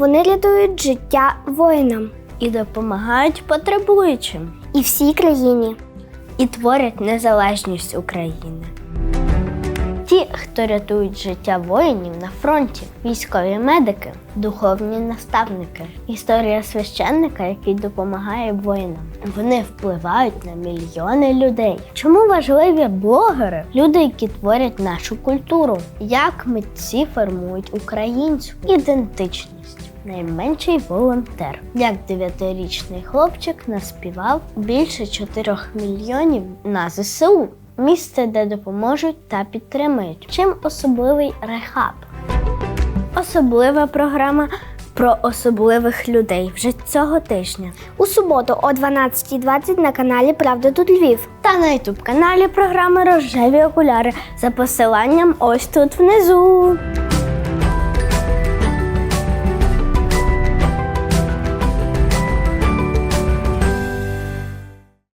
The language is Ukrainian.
Вони рятують життя воїнам і допомагають потребуючим, і всій країні. і творять незалежність України. Ті, хто рятують життя воїнів на фронті, військові медики, духовні наставники, історія священника, який допомагає воїнам. Вони впливають на мільйони людей. Чому важливі блогери? Люди, які творять нашу культуру, як митці формують українську ідентичність. Найменший волонтер, як дев'ятирічний хлопчик наспівав більше 4 мільйонів на ЗСУ, місце, де допоможуть та підтримують. Чим особливий рехаб? Особлива програма про особливих людей вже цього тижня. У суботу о 12.20 на каналі Правда тут Львів. Та на ютуб каналі програми Рожеві окуляри за посиланням ось тут внизу.